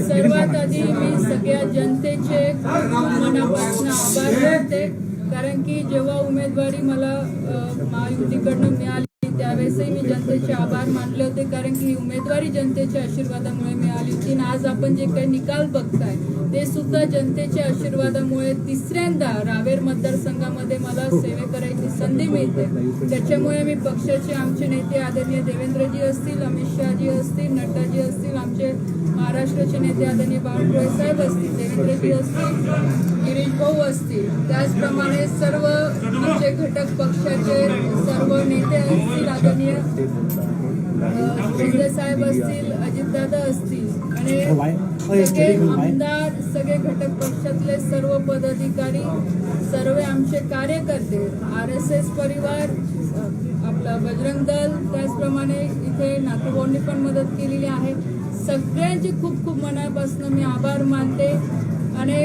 सर्वात आधी मी सगळ्या जनतेचे मनापासून आभार मानते. कारण की जेव्हा उमेदवारी मला महायुतीकडनं मिळाली जनतेचे आभार मानले होते कारण की ही उमेदवारी जनतेच्या आशीर्वादामुळे मिळाली होती. आणि आज आपण जे काही निकाल बघताय ते सुद्धा जनतेच्या आशीर्वादामुळे तिसऱ्यांदा रावेर मतदारसंघामध्ये मला सेवे करायची संधी मिळते. त्याच्यामुळे मी पक्षाचे आमचे नेते आदरणीय देवेंद्रजी असतील अमित शहाजी असतील नड्डाजी असतील आमचे महाराष्ट्राचे नेते आदरणीय बावनकुळे साहेब असतील देवेंद्रजी असतील त्याचप्रमाणे सर्व आमचे घटक पक्षाचे सर्व नेते असतील आदरणीय अ, शिंदे साहेब असतील अजितदादा असतील आणि सगळे आमदार सगळे घटक पक्षातले सर्व पदाधिकारी सर्व आमचे कार्यकर्ते आर एस एस परिवार आपलं बजरंग दल त्याचप्रमाणे इथे नातूभाऊंनी पण मदत केलेली आहे. सगळ्यांचे खूप खूप मनापासून मी आभार मानते. आणि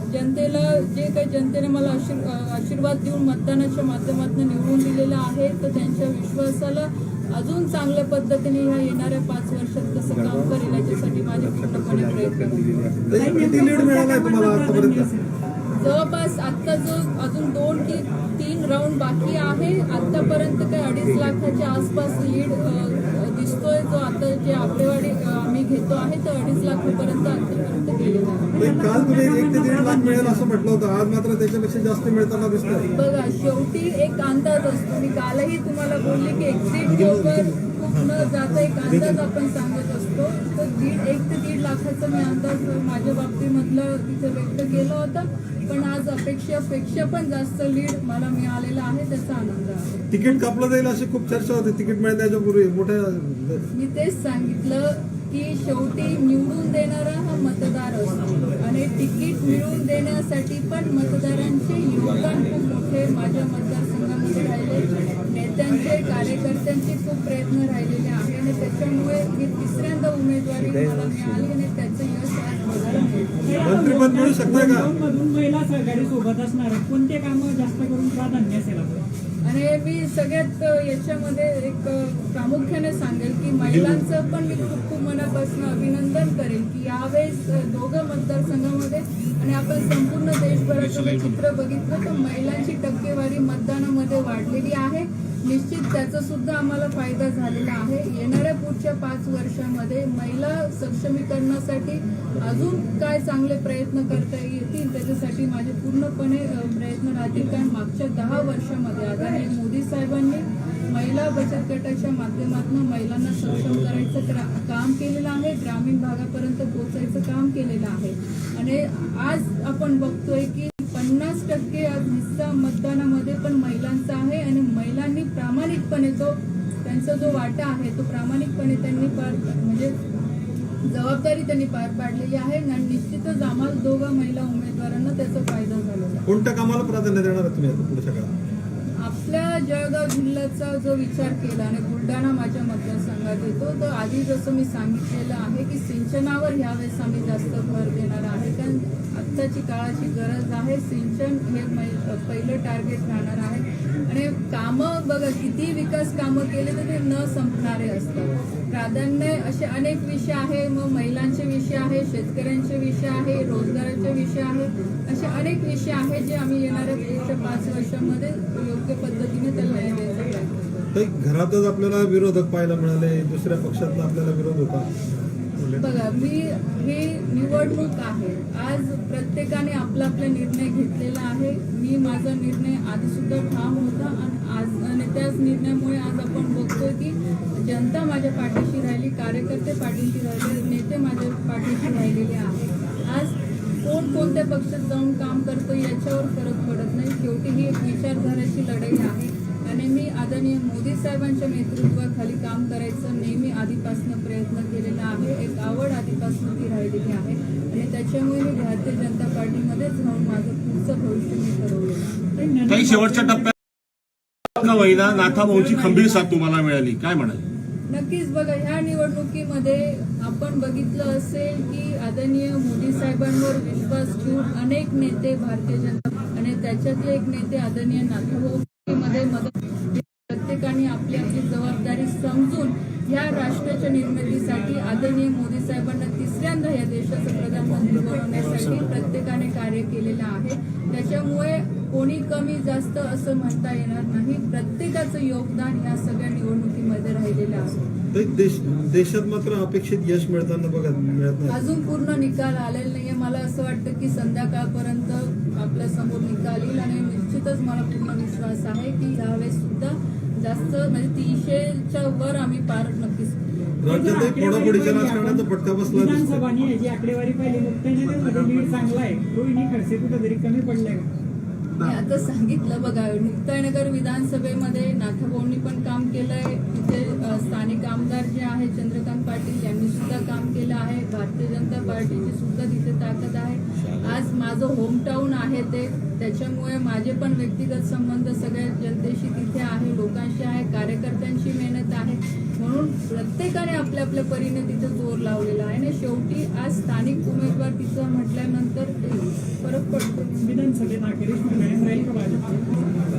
जनतेला जे काही जनतेने मला आशीर आशीर्वाद देऊन मतदानाच्या माध्यमातून निवडून दिलेलं आहे तर त्यांच्या विश्वासाला अजून चांगल्या पद्धतीने ह्या येणाऱ्या पाच वर्षात कसं काम करेल याच्यासाठी माझे पूर्णपणे प्रयत्न जवळपास आता जो अजून दोन की तीन राऊंड बाकी आहे. आतापर्यंत काही अडीच लाखाच्या आसपास लीड दिसतोय जो आता जे आकडेवारी आम्ही घेतो आहे तर अडीच लाखापर्यंत आतापर्यंत गेलेला आहे. ताई, काल तुम्ही एक ते दीड लाख मिळेल असं म्हटलं होतं. आज मात्र त्याच्यापेक्षा जास्त मिळताना दिसतंय. बघा शेवटी एक अंदाज असतो. मी कालही तुम्हाला बोलले की एक्झिट पोलवर जाता एक अंदाज आपण सांगत असतो तर दीड एक ते दीड लाखाचा मी अंदाज माझ्या बाबतीमधलं तिथे व्यक्त केला होता. पण आज अपेक्षेपेक्षा पण जास्त लीड मला मिळालेला आहे त्याचा आनंद आहे. तिकीट कापलं जाईल अशी खूप चर्चा होती. तिकीट मिळण्याच्या पूर्वी मोठ्या मी तेच सांगितलं की शेवटी निवडून देणारा हा मतदार असतो. आणि तिकीट मिळवून देण्यासाठी पण मतदारांचे योगदान खूप मोठे माझ्या मतदारसंघामध्ये राहिले. नेत्यांचे कार्यकर्त्यांचे खूप प्रयत्न राहिलेले आहे आणि त्याच्यामुळे ही तिसऱ्यांदा उमेदवारी मला मिळाली आणि त्याचं यश मंत्रीपद मिळू शकतंय का? मधून महिला सहकारी सोबत असणार आहेत. कोणते कामं जास्त करून प्राधान्य असेल आपलं? आणि मी सगळ्यात याच्यामध्ये एक प्रामुख्याने सांगेल की महिलांचं पण मी खूप खूप मनापासून अभिनंदन करेल की यावेळेस दोघं मतदारसंघामध्ये आणि आपण संपूर्ण देशभराचं जर चित्र बघितलं तर महिलांची टक्केवारी मतदानामध्ये वाढलेली आहे. निश्चित त्याचा सुद्धा आम्हाला फायदा झालेला आहे. येणाऱ्या पुढच्या पाच वर्षामध्ये महिला सक्षमीकरणासाठी अजून काय चांगले प्रयत्न करता येतील त्याच्यासाठी माझे पूर्णपणे प्रयत्न राहतील. कारण मागच्या दहा वर्षामध्ये आदरणीय मोदी साहेबांनी महिला बचत गटाच्या माध्यमातून महिलांना सक्षम करायचं क्रा- काम केलेलं आहे. ग्रामीण भागापर्यंत पोचायचं काम केलेलं आहे. आणि आज आपण बघतोय की पन्नास टक्के आज हिस्सा मतदानामध्ये पण महिलांचा आहे. आणि महिलांनी प्रामाणिकपणे तो त्यांचा जो वाटा आहे तो प्रामाणिकपणे त्यांनी पार म्हणजे जबाबदारी त्यांनी पार पाडलेली आहे आणि निश्चितच आम्हाला दोघं महिला उमेदवारांना त्याचा फायदा झालेला कोणत्या कामाला प्राधान्य देणार तुम्ही आता पुढच्या काळात? आपल्या जळगाव जिल्ह्याचा जो विचार केला आणि बुलढाणा मतदारसंघात येतो. तर आधी जसं मी सांगितलेलं आहे की सिंचनावर ह्यावेळेस आम्ही जास्त भर देणार आहे. कारण आत्ताची काळाची गरज आहे. सिंचन हे मै- पहिलं टार्गेट राहणार आहे. आणि कामं बघा किती विकास कामं केले तर ते न संपणारे असतात. प्राधान्य असे अनेक विषय आहे. मग महिलांचे विषय आहे शेतकऱ्यांचे विषय आहे रोजगाराचे विषय आहे. असे अनेक विषय आहेत जे आम्ही येणाऱ्या पुढच्या पाच वर्षामध्ये योग्य पद्धतीने त्याला न्याय द्यायचा घरातच आपल्याला विरोधक पाहायला मिळाले दुसऱ्या पक्षातला आपल्याला विरोध होता. बघा मी ही निवडणूक आहे. आज प्रत्येकाने आपला आपला निर्णय घेतलेला आहे. मी माझा निर्णय आधी सुद्धा ठाम होता आणि आज आणि त्याच निर्णयामुळे आज आपण बघतोय की जनता माझ्या पाठीशी राहिली कार्यकर्ते पाठीशी राहिले नेते माझ्या पाठीशी राहिलेले आहे आज कोण कोणत्या पक्षात जाऊन काम करतो याच्यावर फरक पडत नाही. शेवटी ही एक विचारधाराची लढाई आहे. आणि मी आदरणीय मोदी साहेबांच्या नेतृत्वाखाली काम करायचं नेहमी आधीपासून प्रयत्न केलेला आहे. एक आवड आधीपासून ती राहिलेली आहे. आणि त्याच्यामुळे मी भारतीय जनता पार्टीमध्येच राहून माझं पुढचं भविष्य मी काही शेवटच्या टप्प्यात का वहिना नाथाभाऊची खंबीर साथ तुम्हाला मिळाली. काय म्हणाल? नक्कीच बघा ह्या निवडणुकीमध्ये आपण बघितलं असेल की आदरणीय मोदी साहेबांवर विश्वास ठेवून अनेक नेते भारतीय जनता आणि त्याच्यातले एक नेते आदरणीय नाथाभाऊ मध्ये मदत प्रत्येकाने आपली आपली जबाबदारी समजून ह्या राष्ट्राच्या निर्मितीसाठी आदरणीय मोदी साहेबांना तिसऱ्यांदा या देशाचं प्रधानमंत्री बनवण्यासाठी प्रत्येकाने कार्य केलेलं आहे. त्याच्यामुळे कोणी कमी जास्त असं म्हणता येणार नाही. प्रत्येकाचं योगदान या सगळ्या निवडणुकीमध्ये राहिलेलं आहे. देश देशात मात्र अपेक्षित यश मिळताना बघा मिळत नाही. अजून पूर्ण निकाल आलेला नाहीये. मला असं वाटतं की संध्याकाळपर्यंत आपल्यासमोर निकाल येईल आणि निश्चितच मला पूर्ण विश्वास आहे की यावेळेस सुद्धा जास्त म्हणजे तीनशेच्या वर आम्ही पार नक्कीच करू. राज्यात एक फोडाफोडीच्या राजकारणाचा फटका बसला दिसतोय. विधानसभानी जी आकडेवारी पाहिली. लीड चांगला आहे. रोहिणी खडसे कुठेतरी कमी पडलाय. का मी आता सांगितलं बघा मुक्ताईनगर विधानसभेमध्ये नाथाभाऊंनी पण काम केलंय. तिथे स्थानिक आमदार जे आहे चंद्रकांत पाटील यांनी सुद्धा काम केलं आहे. भारतीय जनता पार्टीची सुद्धा तिथे ताकद आहे. आज माझं होमटाऊन आहे ते. त्याच्यामुळे माझे पण व्यक्तिगत संबंध सगळ्या जनतेशी तिथे आहे लोकांशी आहे कार्यकर्त्यांची मेहनत आहे. म्हणून प्रत्येकाने आपल्या आपल्या परीने तिथे जोर लावलेला आहे. आणि शेवटी आज स्थानिक उमेदवार तिथं म्हटल्यानंतर फरक पडतो.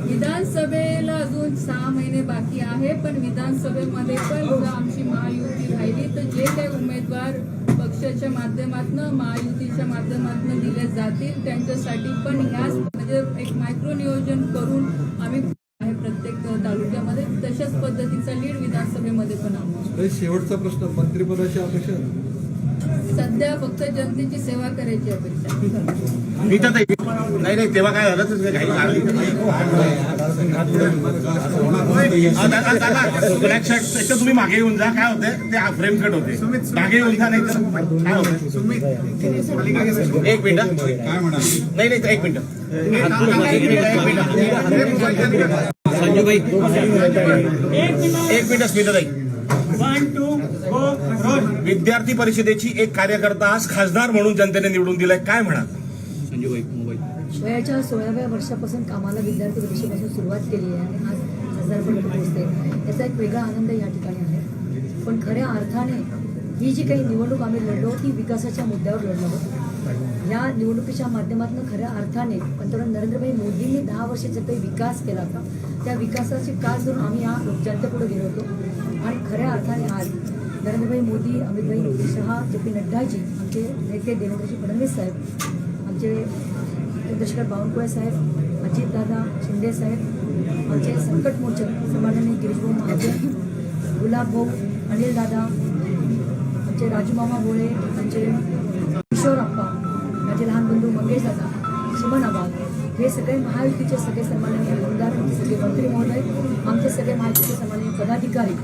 विधानसभेला अजून सहा महिने बाकी आहे पण विधानसभेमध्ये पण जर आमची महायुती राहिली तर जे काही उमेदवार पक्षाच्या माध्यमातून महायुतीच्या माध्यमातून दिले जातील त्यांच्यासाठी पण ह्याच म्हणजे एक मायक्रो नियोजन करून आम्ही आहे प्रत्येक तालुक्यामध्ये तशाच पद्धतीचा लीड विधानसभेमध्ये पण आहोत. शेवटचा प्रश्न मंत्रिपदाची अपेक्षा? सध्या फक्त जनतेची सेवा करायची अपेक्षा. नाही नाही तेव्हा काय झालं तुम्ही मागे येऊन जा काय होतंय ते फ्रेम कट होते मागे येऊन जा नाही तर काय होतंय एक मिनिट काय म्हणा नाही नाही एक मिनिट एक मिनिट संजूबाई एक मिनिट स्मिताताई वन टू विद्यार्थी परिषदेची एक कार्यकर्ता आज खासदार म्हणून जनतेने निवडून दिलाय. काय म्हणा म्हणजे मोबाईल वयाच्या सोळाव्या वर्षापासून कामाला विद्यार्थी परीक्षेपासून सुरुवात केली आहे आणि आज हजारपर्यंत पोहोचते. याचा एक वेगळा आनंद या ठिकाणी आहे. पण खऱ्या अर्थाने ही जी काही निवडणूक आम्ही लढलो ती विकासाच्या मुद्द्यावर लढलो. आहोत या निवडणुकीच्या माध्यमातून खऱ्या अर्थाने पंतप्रधान नरेंद्रभाई मोदींनी दहा वर्षे जो काही विकास केला होता त्या विकासाची कास धरून आम्ही या जनतेपुढे गेलो होतो. आणि खऱ्या अर्थाने आज नरेंद्रभाई मोदी अमितभाई शहा जे पी नड्डाजी आमचे नेते देवेंद्रजी फडणवीस साहेब आमचे चंद्रशेखर बावनकुळे साहेब अजितदादा शिंदे साहेब आमचे संकट मोर्चा सन्माननीय गिरीशभाऊ महाजन गुलाबभाऊ अनिलदादा आमचे राजूमामा भोळे आमचे किशोरप्पा माझे लहान बंधू मंगेश दादा सुमन आबाद हे सगळे महायुतीचे सगळे सन्माननीय आमदार आमचे सगळे मंत्री महोदय आमचे सगळे महायुतीचे सन्माननीय पदाधिकारी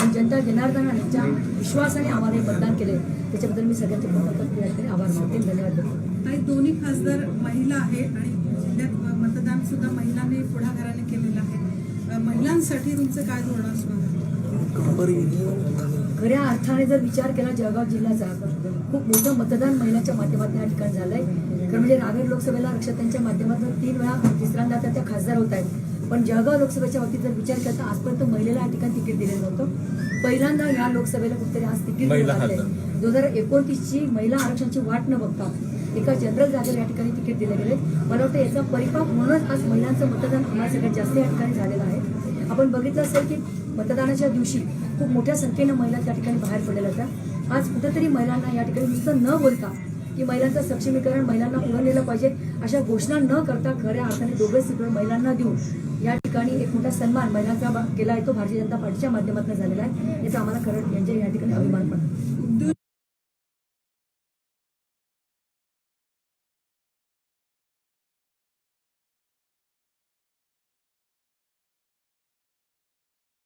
आणि जनता जनार्दनाच्या विश्वासाने आम्हाला हे मतदान केले. त्याच्याबद्दल मी सगळ्यांचे मनापासून आभार मानते. धन्यवाद. काही दोन्ही खासदार महिला आहे आणि जिल्ह्यात मतदान सुद्धा महिलांनी पुढाकाराने केलेलं आहे. महिलांसाठी तुमचं काय धोरण असणार? खऱ्या अर्थाने जर विचार केला जळगाव जिल्ह्याचा खूप मोठं मतदान महिलांच्या माध्यमातून या ठिकाणी झालंय. खरं म्हणजे रावेर लोकसभेला रक्षातांच्या माध्यमातून तीन वेळा तिसऱ्यांदा त्या खासदार होत आहेत. पण जळगाव लोकसभेच्या बाबतीत जर विचार केला तर आजपर्यंत महिलेला या ठिकाणी तिकीट दिलेलं नव्हतं. पहिल्यांदा या लोकसभेला कुठेतरी आज तिकीट दोन हजार एकोणतीसची महिला आरक्षणाची वाट न बघता एका जनरल जागेवर या ठिकाणी तिकीट दिले गेले मला वाटतं याचा परिपाक म्हणूनच आज महिलांचं मतदान आम्हाला सगळ्यात जास्त या ठिकाणी झालेलं आहे. आपण बघितलं असेल की मतदानाच्या दिवशी खूप मोठ्या संख्येनं महिला त्या ठिकाणी बाहेर पडलेल्या होत्या. आज कुठेतरी महिलांना या ठिकाणी नुसतं न बोलता की महिलांचं सक्षमीकरण महिलांना उघडलेलं नेलं पाहिजे अशा घोषणा न करता खऱ्या अर्थाने दोघे सीटवर महिलांना देऊन या ठिकाणी एक मोठा सन्मान महिलांचा केला आहे तो भारतीय जनता पार्टीच्या माध्यमातून झालेला आहे. याचा आम्हाला खरं यांच्या या ठिकाणी अभिमान पण